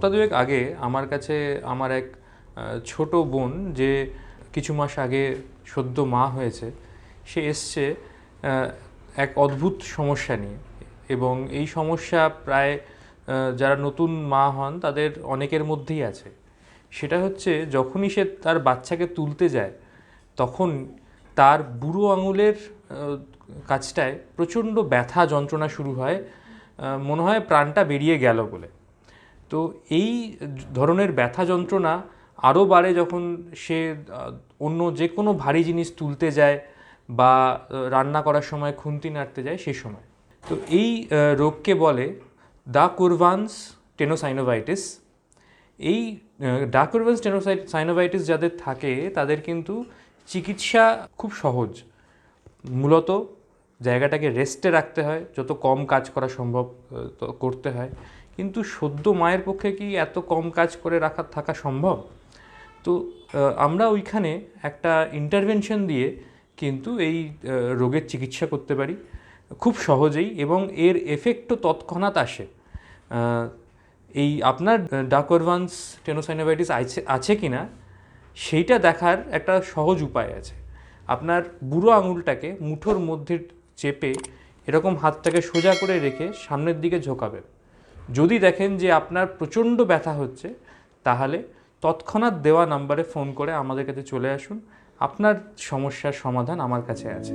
সপ্তাহ দুয়েক আগে আমার কাছে আমার এক ছোট বোন যে কিছু মাস আগে সদ্য মা হয়েছে, সে এসছে এক অদ্ভুত সমস্যা নিয়ে। এবং এই সমস্যা প্রায় যারা নতুন মা হন তাদের অনেকের মধ্যেই আছে। সেটা হচ্ছে যখনই সে তার বাচ্চাকে তুলতে যায়, তখন তার বুড়ো আঙুলের কাজটায় প্রচণ্ড ব্যথা যন্ত্রণা শুরু হয় মনে হয় প্রাণটা বেরিয়ে গেল বলে। তো এই ধরনের ব্যথা যন্ত্রণা আরও বাড়ে যখন সে অন্য যে কোনো ভারী জিনিস তুলতে যায় বা রান্না করার সময় খুন্তি নাড়তে যায় সে সময়। তো এই রোগকে বলে দা কুরভান্স টেনোসাইনোভাইটিস। এই ডাকুরভেন্স টেনোসাইনোভাইটিস যাদের থাকে তাদের কিন্তু চিকিৎসা খুব সহজ। মূলত জায়গাটাকে রেস্টে রাখতে হয়, যত কম কাজ করা সম্ভব করতে হয়। কিন্তু সদ্য মায়ের পক্ষে কি এত কম কাজ করে রাখা, থাকা সম্ভব? তো আমরা ওইখানে একটা ইন্টারভেনশন দিয়ে কিন্তু এই রোগের চিকিৎসা করতে পারি। খুব সহজেই এবং এর এফেক্টও তৎক্ষণাৎ আসে। এই আপনার ডাকরভান্স টেনোসাইনোভাইটিস আছে আছে কি না সেইটা দেখার একটা সহজ উপায় আছে। আপনার বুড়ো আঙুলটাকে মুঠোর মধ্যে চেপে এরকম হাতটাকে সোজা করে রেখে সামনের দিকে ঝোঁকাবেন। যদি দেখেন যে আপনার প্রচণ্ড ব্যথা হচ্ছে, তাহলে তৎক্ষণাৎ দেওয়া নাম্বারে ফোন করে আমাদের কাছে চলে আসুন। আপনার সমস্যার সমাধান আমার কাছে আছে।